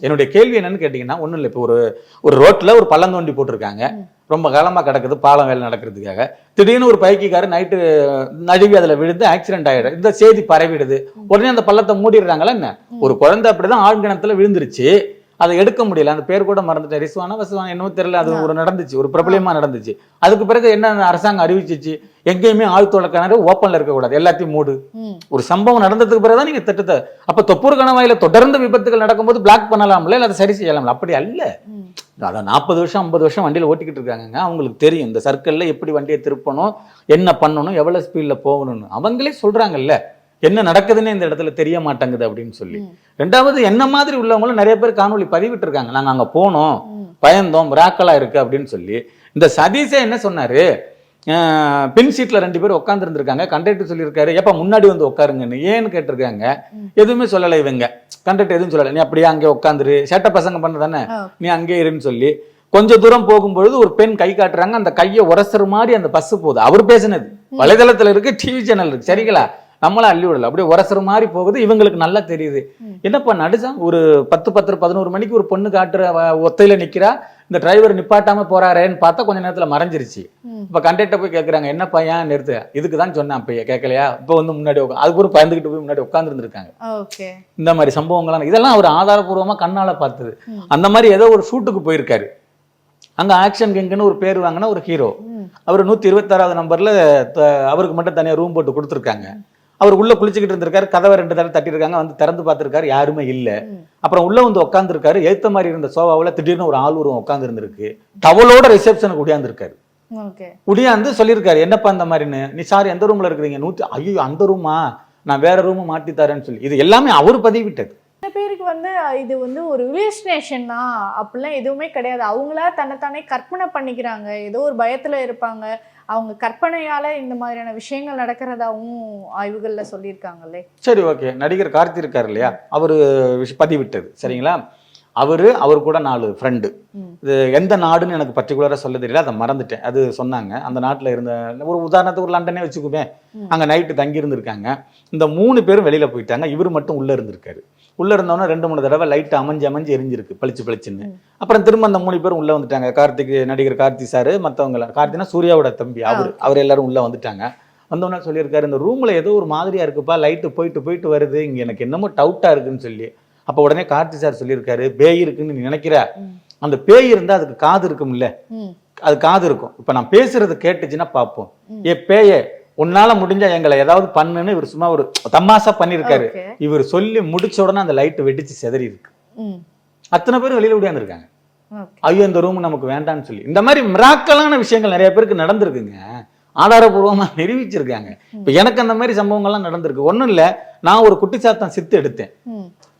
[SPEAKER 2] என்னுடைய கேள்வி என்னன்னு கேட்டீங்கன்னா ஒண்ணும் இல்லை. இப்போ ஒரு ஒரு ரோட்ல ஒரு பள்ளம் தோண்டி போட்டிருக்காங்க. ரொம்ப காலமா கிடக்குது பாலம் வேலை நடக்கிறதுக்காக. திடீர்னு ஒரு பைக்கிக்காரர் நைட்டு நழுவி அதுல விழுந்து ஆக்சிடென்ட் ஆயிடும் இந்த செய்தி பரவிடுது. உடனே அந்த பள்ளத்தை மூடிடுறாங்களா என்ன. ஒரு குழந்தை அப்படிதான் ஆழ்கிணத்துல விழுந்துருச்சு. அதை எடுக்க முடியல. அந்த பேர் கூட மறந்துட்டேன். ரிஸ்வானா வசுவானா என்னவோ தெரியல. அது. ஒரு நடந்துச்சு. ஒரு பிரபலமா நடந்துச்சு. அதுக்கு பிறகு என்ன அரசாங்கம் அறிவிச்சிச்சு? எங்கேயுமே ஆழ்துளை கிணறு ஓப்பன்ல இருக்கக்கூடாது. எல்லாத்தையும் மூடு. ஒரு சம்பவம் நடந்ததுக்கு பிறகுதான் நீங்க திட்டத்தை அப்ப தொப்பூர் கணவாயில தொடர்ந்து விபத்துகள் நடக்கும்போது பிளாக் பண்ணலாம்ல? இல்ல அதை சரி செய்யலாம்ல? அப்படி அல்ல. அதான் நாற்பது வருஷம் ஐம்பது வருஷம் வண்டியில் ஓட்டிக்கிட்டு இருக்காங்கங்க. அவங்களுக்கு தெரியும். இந்த சர்க்கிளில் எப்படி வண்டியை திருப்பணும் என்ன பண்ணணும் எவ்வளோ ஸ்பீடில் போகணும்னு. அவங்களே சொல்கிறாங்கல்ல என்ன நடக்குதுன்னு இந்த இடத்துல தெரிய மாட்டேங்குது அப்படின்னு சொல்லி. ரெண்டாவது என்ன மாதிரி உள்ளவங்களும் நிறைய பேர் காணொளி பதிவிட்டு இருக்காங்க நாங்கள் அங்கே போனோம். பயந்தோம் மிராக்கலா இருக்கு அப்படின்னு சொல்லி. இந்த சதீஷே என்ன சொன்னாரு? பின் சீட்ல ரெண்டு பேர் உட்காந்துருந்துருக்காங்க கண்டக்டர் சொல்லியிருக்காரு எப்ப முன்னாடி வந்து உட்காருங்கன்னு. ஏன்னு கேட்டிருக்காங்க. எதுவுமே சொல்லலை இவங்க. கண்டக்டர் எதுவும் சொல்லலை. நீ அப்படியே அங்கே உட்காந்துரு. சேட்டை பசங்க பண்ணதானே
[SPEAKER 3] ஆ.
[SPEAKER 2] நீ அங்கே இருன்னு சொல்லி. கொஞ்ச தூரம் போகும்பொழுது ஒரு பெண் கை காட்டுறாங்க. அந்த கையை உரசுற மாதிரி அந்த பஸ் போகுது. அவர் பேசினது. வலைதளத்துல இருக்கு டிவி சேனல் இருக்கு. சரிங்களா? நம்மளும் அள்ளி விடல. அப்படியே உரசுற மாதிரி போகுது. இவங்களுக்கு நல்லா தெரியுது. என்னப்பா நடுசா ஒரு பத்து பத்து பதினோரு மணிக்கு ஒரு பொண்ணு காட்டுற ஒத்தையில நிக்கிறா. இந்த டிரைவர் நிப்பாட்டாம போறாரேன்னு பார்த்தா கொஞ்ச நேரத்துல மறைஞ்சிருச்சு. இப்ப கண்டக்டர் போய் கேக்குறாங்க என்னப்பா ஏன் நிறுத்து? இதுக்கு தான் சொன்னேன் அப்ப கேட்கலையா இப்ப வந்து முன்னாடி அதுக்கு ஒரு பயந்துகிட்டு போய் முன்னாடி உட்கார்ந்து இருந்திருக்காங்க இந்த மாதிரி சம்பவங்கள்லாம் இதெல்லாம் அவர் ஆதாரபூர்வமா கண்ணால பார்த்தது. அந்த மாதிரி ஏதோ ஒரு ஷூட்டுக்கு போயிருக்காரு. அங்க ஆக்ஷன் கிங்குன்னு ஒரு பேர் வாங்கின ஒரு ஹீரோ. அவர் நூத்தி இருபத்தாறாவது நம்பர்ல அவருக்கு மட்டும் தனியா ரூம் போட்டு கொடுத்துருக்காங்க. அவர் உள்ள குளிச்சுக்கிட்டு இருந்திருக்காரு கதவை ரெண்டு தடவை தட்டியிருக்காங்க வந்து திறந்து பார்த்திருக்காரு யாருமே இல்ல. அப்புறம் உள்ள வந்து உட்காந்துருக்காரு ஏத்த மாதிரி இருந்த சோபாவுல திடீர்னு ஒரு ஆள் உருவம் உட்கார்ந்து இருந்திருக்கு டவலோட ரிசப்ஷனுக்கு உடையாந்துருக்காரு உடையாந்து சொல்லியிருக்காரு என்னப்பா அந்த மாதிரின்னு? நீ சார் எந்த ரூம்ல இருக்கிறீங்க? நூத்தி ஐயோ அந்த ரூமா நான் வேற ரூம் மாத்தி தரேன்னு சொல்லி. இது எல்லாமே அவர் பதிவிட்டது.
[SPEAKER 3] சில பேருக்கு வந்து இது வந்து ஒரு ரிலேஷனேஷன் தான். அப்படிலாம் எதுவுமே கிடையாது. அவங்களா தன்னைத்தானே கற்பனை பண்ணிக்கிறாங்க. ஏதோ ஒரு பயத்துல இருப்பாங்க. அவங்க கற்பனையால இந்த மாதிரியான விஷயங்கள் நடக்கிறதாவும் ஆய்வுகள்ல சொல்லியிருக்காங்களே
[SPEAKER 2] சரி ஓகே. நடிகர் கார்த்தி இருக்காரு இல்லையா? அவரு பதிவிட்டது. சரிங்களா? அவரு அவர் கூட நாலு ஃப்ரெண்டு. இது எந்த நாடுன்னு எனக்கு பர்டிகுலராக சொல்ல தெரியல. அதை மறந்துட்டேன். அது சொன்னாங்க. அந்த நாட்டில் இருந்த ஒரு உதாரணத்துக்கு ஒரு லண்டனே வச்சுக்குமே. அங்கே நைட்டு தங்கி இருந்திருக்காங்க இந்த மூணு பேரும் வெளியில போயிட்டாங்க. இவர் மட்டும் உள்ள இருந்திருக்காரு. உள்ள இருந்தவொன்னே ரெண்டு மூணு தடவை லைட் அமைஞ்சு அமைஞ்சு எரிஞ்சிருக்கு பளிச்சு பளிச்சுன்னு. அப்புறம் திரும்ப அந்த மூணு பேரும் உள்ள வந்துட்டாங்க. கார்த்திக் நடிகர் கார்த்தி சார் மற்றவங்க கார்த்தினா சூர்யாவோட தம்பி அவர். அவர் எல்லாரும் உள்ள வந்துட்டாங்க. வந்தோடனே சொல்லியிருக்காரு இந்த ரூம்ல ஏதோ ஒரு மாதிரியா இருக்குப்பா லைட்டு போயிட்டு போயிட்டு வருது. இங்க எனக்கு என்னமோ டவுட்டா இருக்குன்னு சொல்லி. அப்போ உடனே கார்த்தி சார் சொல்லியிருக்காரு பேய் இருக்குன்னு நீ நினைக்கிற. அந்த பேய் இருந்தா அதுக்கு காது இருக்கும்ல. அது காது இருக்கும். இப்ப நான் பேசுறது கேட்டுச்சுன்னா பார்ப்போம். ஏ பேயே உன்னால முடிஞ்சா எங்களை ஏதாவது பண்ணுன்னு இவர் சும்மா ஒரு தமாசா பண்ணியிருக்காரு.
[SPEAKER 3] ஓகே.
[SPEAKER 2] இவர் சொல்லி முடிச்ச உடனே அந்த லைட் வெடிச்சு செதறி இருக்கு. அத்தனை பேர் வெளியில உடையாந்துருக்காங்க ஐயோ இந்த ரூம் நமக்கு வேண்டாம்னு சொல்லி. இந்த மாதிரி மிராக்கலான விஷயங்கள் நிறைய பேருக்கு நடந்திருக்குங்க. ஆதாரபூர்வமா நிரூபிச்சிருக்காங்க. இப்ப எனக்கு அந்த மாதிரி சம்பவங்கள்லாம் நடந்திருக்கு. ஒண்ணும் இல்ல நான் ஒரு குட்டி சாத்தம் சித்து எடுத்தேன்.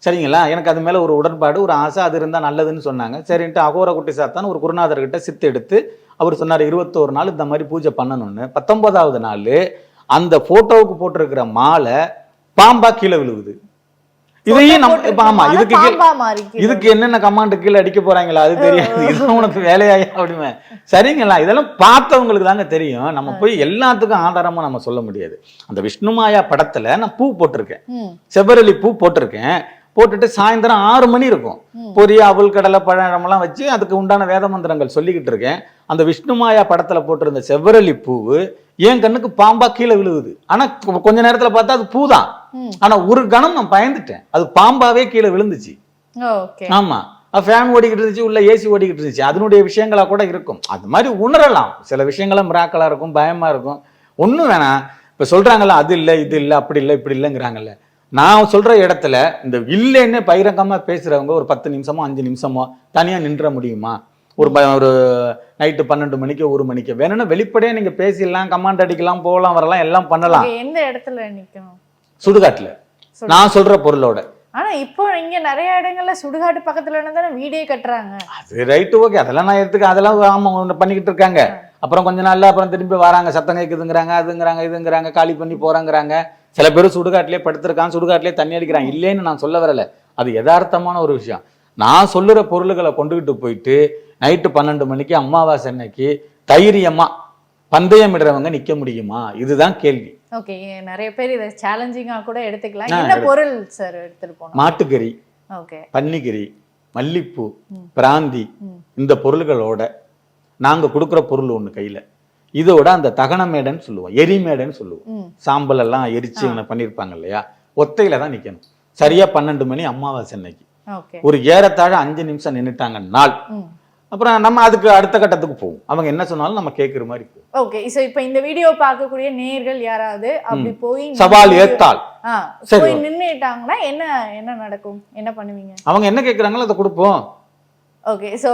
[SPEAKER 2] சரிங்களா? எனக்கு அது மேல ஒரு உடன்பாடு ஒரு ஆசை அது இருந்தா நல்லதுன்னு சொன்னாங்க. சரின்ட்டு அகோர குட்டி சாத்தான் ஒரு குருநாதர்கிட்ட சித்து எடுத்து அவர் சொன்னார் இருபத்தோரு நாள் இந்த மாதிரி பூஜை பண்ணணும்னு. பத்தொன்பதாவது நாள் அந்த போட்டோவுக்கு போட்டிருக்கிற மாலை பாம்பா கீழே விழுவுது. இதையும் நம்ம இப்ப ஆமா இதுக்கு. இதுக்கு என்னென்ன கமாண்ட் கீழே அடிக்க போறாங்களா அது தெரியாது. இது உனக்கு வேலையாயா அப்படிமே. சரிங்களா? இதெல்லாம் பார்த்தவங்களுக்கு தாங்க தெரியும். நம்ம போய் எல்லாத்துக்கும் ஆதாரமா நம்ம சொல்ல முடியாது. அந்த விஷ்ணுமாயா படத்துல நான் பூ போட்டிருக்கேன். செவ்வரளி பூ போட்டிருக்கேன். போட்டுட்டு சாயந்தரம் ஆறு மணி இருக்கும்.
[SPEAKER 3] ம்.
[SPEAKER 2] பொரி அவல் கடலை பழமெல்லாம் வச்சு அதுக்கு உண்டான வேத மந்திரங்கள் சொல்லிக்கிட்டு இருக்கேன். அந்த விஷ்ணுமாயா படத்துல போட்டிருந்த செவ்வரளி பூவு என் கண்ணுக்கு பாம்பா கீழே விழுகுது. ஆனா கொஞ்ச நேரத்துல பார்த்தா அது பூதான்.
[SPEAKER 3] ம்.
[SPEAKER 2] ஆனா ஒரு கணம் நான் பயந்துட்டேன். அது பாம்பாவே கீழே விழுந்துச்சு. ஆமா. ஃபேன் ஓடிக்கிட்டு இருந்துச்சு உள்ள ஏசி ஓடிக்கிட்டு இருந்துச்சு. அதனுடைய விஷயங்களா கூட இருக்கும். அது மாதிரி உணரலாம். சில விஷயங்கள மிராக்கலா இருக்கும் பயமா இருக்கும். ஒண்ணும் வேணாம். இப்ப சொல்றாங்கல்ல அது இல்ல இது இல்ல அப்படி இல்ல இப்படி இல்லைங்கிறாங்கல்ல. நான் சொல்ற இடத்துல இந்த இல்லைன்னு பகிரங்கமா பேசுறவங்க ஒரு பத்து நிமிஷமோ அஞ்சு நிமிஷமோ தனியா நின்ற முடியுமா? ஒரு ப- ஒரு நைட்டு பன்னெண்டு மணிக்கு ஒரு மணிக்கு. வேணும்னா வெளிப்படையா நீங்க பேசிடலாம் கமாண்ட் அடிக்கலாம் போகலாம் வரலாம் எல்லாம் பண்ணலாம்.
[SPEAKER 3] எந்த இடத்துல நிக்கணும்?
[SPEAKER 2] சுடுகாட்டுல.
[SPEAKER 3] சுடு-
[SPEAKER 2] நான் சொல்ற பொருளோட.
[SPEAKER 3] ஆனா இப்போ இங்க நிறைய இடங்கள்ல சுடுகாட்டு பக்கத்துல தானே வீடே கட்டுறாங்க.
[SPEAKER 2] அது ரைட்டு ஓகே. அதெல்லாம் நான் எடுத்துக்க அதெல்லாம் ஆமா பண்ணிக்கிட்டு இருக்காங்க. அப்புறம் கொஞ்ச நாள்ல அப்புறம் திரும்பி வராங்க சத்தம் கேக்குதுங்கிறாங்க அதுங்கிறாங்க இதுங்கிறாங்க காலி பண்ணி போறாங்கிறாங்க. சில பேர் சுடுகாட்டிலே படுத்திருக்கான் சுடுகாட்டிலே தண்ணி அடிக்கிறான் இல்லைன்னு நான் சொல்ல வரல. அது யதார்த்தமான ஒரு விஷயம். நான் சொல்லுற பொருள்களை கொண்டுகிட்டு போயிட்டு நைட்டு பன்னெண்டு மணிக்கு அமாவாசை அன்னைக்கு தைரியமா பந்தயம் இடுறவங்க நிக்க முடியுமா? இதுதான் கேள்வி.
[SPEAKER 3] ஓகே நிறைய பேர் இதை சேலஞ்சிங்கா கூட எடுத்துக்கலாம். என்ன பொருள் சார் எடுத்துட்டு போனோம்
[SPEAKER 2] மாட்டுக்கறி
[SPEAKER 3] ஓகே
[SPEAKER 2] பன்னிக்கறி மல்லிப்பூ. பிராந்தி. இந்த பொருள்களோட நாங்க கொடுக்குற பொருள் ஒண்ணு கையில. இதோட அந்த தகன மேடைன்னு சொல்லுவோம். எரி மேடைன்னு சொல்லுவோம். சாம்பல் எல்லாம் எரிச்சு இவனை பண்ணியிருப்பாங்க இல்லையா? ஒத்தையில தான் நிக்கணும். சரியா பன்னெண்டு மணி அமாவாசை அன்னைக்கு. ஒரு ஏறத்தாழ அஞ்சு நிமிஷம் நின்னுட்டாங்க நாள். அப்புறம் நம்ம அதுக்கு அடுத்த கட்டத்துக்கு போவோம். அவங்க என்ன சொன்னாலும் நம்ம கேட்குற மாதிரி போகும்
[SPEAKER 3] ஓகே. சோ இப்போ இந்த வீடியோ பார்க்கக்கூடிய நேயர்கள் யாராவது அப்படி போய்
[SPEAKER 2] சவால்
[SPEAKER 3] ஆ
[SPEAKER 2] சரி.
[SPEAKER 3] நின்னுட்டாங்கன்னா என்ன என்ன நடக்கும்? என்ன பண்ணுவீங்க?
[SPEAKER 2] அவங்க என்ன கேட்குறாங்களோ அதை கொடுப்போம்.
[SPEAKER 3] ஓகே ஸோ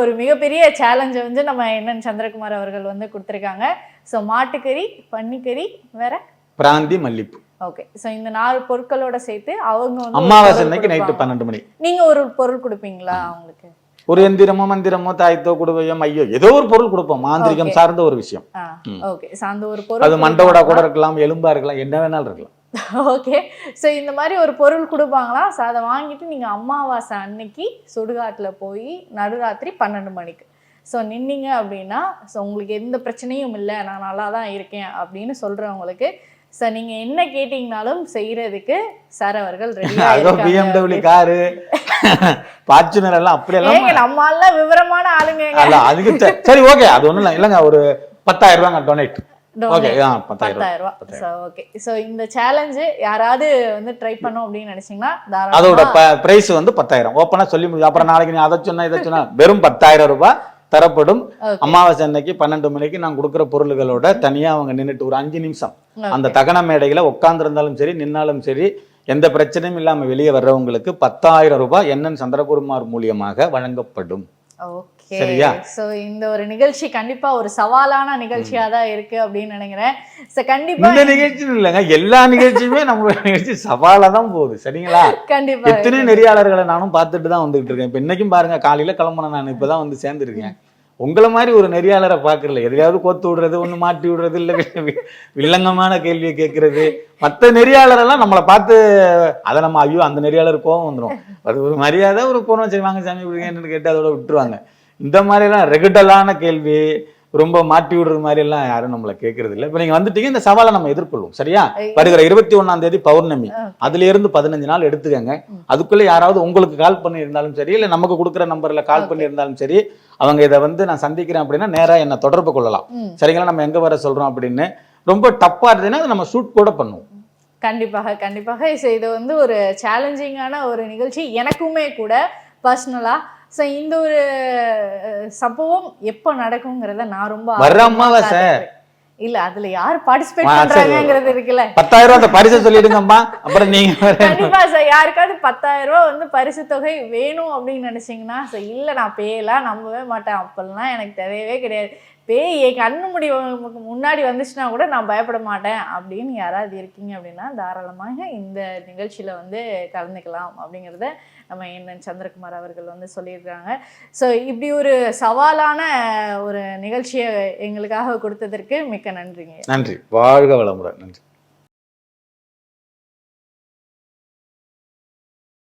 [SPEAKER 3] ஒரு மிகப்பெரிய சேலஞ்சை வந்து நம்ம என்னன் சந்திரகுமார் அவர்கள் வந்து கொடுத்துருக்காங்க. ஸோ மாட்டுக்கறி பன்னிக்கறி வேற?
[SPEAKER 2] பிராந்தி மல்லிப்பூ.
[SPEAKER 3] ஓகே ஸோ இந்த நாலு பொருட்களோட சேர்த்து அவங்க வந்து
[SPEAKER 2] அமாவாசை அன்னைக்கு நைட்டு. பன்னெண்டு மணி.
[SPEAKER 3] நீங்க ஒரு பொருள் கொடுப்பீங்களா அவங்களுக்கு?
[SPEAKER 2] ஒரு எந்திரமோ மந்திரமோ தாயத்தோ குடுவையோ மையோ ஏதோ ஒரு பொருள் கொடுப்போம். மாந்திரிகம். சார்ந்த ஒரு விஷயம்.
[SPEAKER 3] ஓகே ஸோ அந்த ஒரு
[SPEAKER 2] அது
[SPEAKER 3] பொருள்
[SPEAKER 2] மண்டவோட கூட இருக்கலாம் எலும்பா இருக்கலாம் என்ன வேணாலும் இருக்கலாம்.
[SPEAKER 3] ஓகே ஸோ இந்த மாதிரி ஒரு பொருள் கொடுப்பாங்களா? ஸோ அதை வாங்கிட்டு நீங்கள் அமாவாசை அன்னைக்கு சுடுகாட்டில் போய் நடுராத்திரி பன்னெண்டு மணிக்கு. ஸோ நின்னீங்க அப்படின்னா ஸோ உங்களுக்கு எந்த பிரச்சனையும் இல்லை. நான் நல்லா தான் இருக்கேன் அப்படின்னு சொல்கிறவங்களுக்கு ஸோ நீங்கள் என்ன கேட்டிங்கனாலும் செய்கிறதுக்கு சார் அவர்கள் ரெடியாக
[SPEAKER 2] பிஎம்டபிள்யூ காரு பாச்சுனர் எல்லாம் அப்படி
[SPEAKER 3] ஏங்க
[SPEAKER 2] எல்லாம்
[SPEAKER 3] நம்ம எல்லாம் விவரமான ஆளுங்க
[SPEAKER 2] அதுக்கு சரி, ஓகே அது இல்லை. இல்லைங்க ஒரு பத்தாயிரம் ரூபாங்க டொனேட்
[SPEAKER 3] இந்த சேலஞ்சு யாராவது வந்து ட்ரை பண்ணோம் அப்படின்னு நினைச்சீங்கன்னா
[SPEAKER 2] அதோட பிரைஸ் வந்து பத்தாயிரம். ஓப்பனா சொல்லி அப்புறம் நாளைக்கு நீ அதை சொன்னா இதை சொன்னா வெறும் பத்தாயிரம் ரூபாய் தரப்படும். அமாவாசை அன்னைக்கு பன்னெண்டு மணிக்கு நான் கொடுக்குற பொருள்களோட தனியா அவங்க நின்னுட்டு ஒரு அஞ்சு நிமிஷம். அந்த. தகன மேடையில உட்கார்ந்திருந்தாலும் சரி நின்னாலும் சரி எந்த பிரச்சனையும் இல்லாம வெளியே வர்றவங்களுக்கு பத்தாயிரம் ரூபாய் என்என் சந்திரகுமார் மூலியமாக வழங்கப்படும். சரியா?
[SPEAKER 3] சோ இந்த ஒரு நிகழ்ச்சி கண்டிப்பா ஒரு சவாலான நிகழ்ச்சியா தான் இருக்கு அப்படின்னு நினைக்கிறேன். சோ கண்டிப்பா
[SPEAKER 2] இந்த நிகழ்ச்சியும் இல்லைங்க எல்லா நிகழ்ச்சியுமே நம்ம நிகழ்ச்சி சவாலா தான் போகுது சரிங்களா?
[SPEAKER 3] கண்டிப்பா
[SPEAKER 2] எத்தனை நெறியாளர்களை நானும் பார்த்துட்டு தான் வந்துகிட்டு இருக்கேன். இப்ப இன்னைக்கும் பாருங்க காலையில கிளம்புனேன் நான் இப்பதான் வந்து சேர்ந்துருக்கேன். உங்களை மாதிரி ஒரு நெறியாளரை பார்க்கறல எதையாவது கோத்து விடுறது ஒண்ணு மாட்டி விடுறது இல்ல வில்லங்கமான கேள்வியை கேட்கறது. மத்த நெறியாளரெல்லாம் நம்மளை பார்த்து அதை நம்ம ஐயோ அந்த நெறியாளர் கோவம் வந்துரும். அது ஒரு மரியாதை ஒரு போனோம் சரி வாங்க சாமி விடுங்கன்னு கேட்டு அதோட விட்டுருவாங்க. இந்த மாதிரி எல்லாம் ரெகுடலான கேள்வி ரொம்ப மாட்டி விடுற மாதிரி எல்லாம் யாரும் நம்மளை கேட்கறது இல்ல. இப்ப நீங்க வந்துட்டீங்க இந்த சவாலை நம்ம எதிர்கொள்வோம். சரியா? வருகிற இருபத்தி ஒண்ணாம் தேதி பௌர்ணமி. அதுல இருந்து பதினஞ்சு நாள் எடுத்துக்கங்க. அதுக்குள்ள யாராவது உங்களுக்கு கால் பண்ணி இருந்தாலும் சரி இல்ல நமக்கு கொடுக்குற நம்பர்ல கால். பண்ணி இருந்தாலும் சரி அவங்க இதை வந்து நான் சந்திக்கிறேன் அப்படின்னா நேரா என்ன தொடர்பு கொள்ளலாம். சரிங்களா? நம்ம எங்க வர சொல்றோம் அப்படின்னு. ரொம்ப டப்பா இருந்ததுன்னா அதை நம்ம ஷூட் கூட பண்ணுவோம்.
[SPEAKER 3] கண்டிப்பாக கண்டிப்பாக. இது வந்து ஒரு சேலஞ்சிங்கான ஒரு நிகழ்ச்சி. எனக்குமே கூட பர்சனலா ஸோ இந்த ஒரு சம்பவம் எப்போ நடக்குங்கிறத நான் ரொம்ப
[SPEAKER 2] வர்ற.
[SPEAKER 3] காத்துட்டு- இல்ல அதுல யார் பார்ட்டிசிபேட். பண்றாங்கங்கிறது இருக்குல்ல.
[SPEAKER 2] பத்தாயிரம் ரூபாய் அந்த பரிசை சொல்லிடுங்கம்மா. அப்புறம் நீங்க
[SPEAKER 3] கண்டிப்பா சார். யாருக்காவது பத்தாயிரம் ரூபாய் வந்து பரிசு தொகை வேணும் அப்படின்னு நினைச்சீங்கன்னா சார் இல்ல நான் பேயெல்லாம் நம்பவே மாட்டேன். அப்பெல்லாம் எனக்கு தேவையவே கிடையாது. பேய் என் கண்ணு முடி முன்னாடி வந்துச்சுன்னா கூட நான் பயப்பட மாட்டேன். அப்படின்னு யாராவது இருக்கீங்க அப்படின்னா தாராளமாக இந்த நிகழ்ச்சியில வந்து கலந்துக்கலாம் அப்படிங்கிறத நம்ம என்ன சந்திரகுமார் அவர்கள் வந்து சொல்லியிருக்காங்க ஸோ இப்படி ஒரு சவாலான ஒரு நிகழ்ச்சியை எங்களுக்காக கொடுத்ததற்கு மிக்க நன்றிங்க.
[SPEAKER 2] நன்றி. வாழ்க வளமுடன். நன்றி.